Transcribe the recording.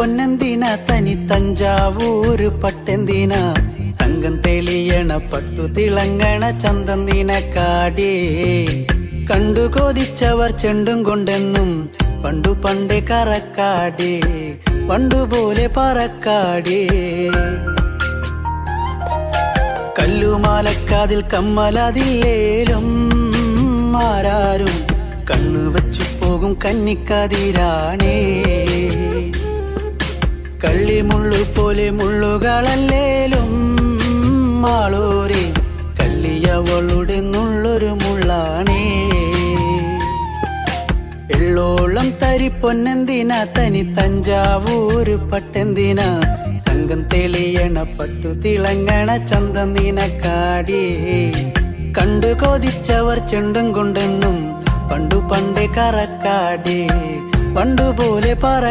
പൊന്നെന്തിന തനി തഞ്ചാവൂര് പട്ടെന്തിന? തങ്കം തെളിയണ പട്ടു തിളങ്ങണ ചന്തം നിനക്കാടേ കണ്ടു കൊതിച്ചവർ ചെണ്ടും കൊണ്ടെന്നും പണ്ടു പണ്ട് കറക്കാടേ. പണ്ടുപോലെ പറക്കാടേ. കല്ലുമാലക്കാതിൽ കമ്മലതില്ലേലും ആരാരും കണ്ണു വച്ചു പോകും കന്നിക്കതിരാണേ. കള്ളിമുള്ളു പോലെ മുള്ളുകളല്ലേലും മാളൂരി കള്ളിയവളുടെ നുള്ളൊരു മുള്ളാണേ. എള്ളോളം തരി പൊന്നെന്തിന തനി തഞ്ചാവൂര് പട്ടെന്തിന? തങ്കം തെളിയണ പട്ടു തിളങ്ങണ ചന്തം നിനക്കാടേ കണ്ടു കൊതിച്ചവർ ചെണ്ടും കൊണ്ടെന്നും പണ്ടു പണ്ടേ കറക്കാടേ പണ്ടുപോലെ പറ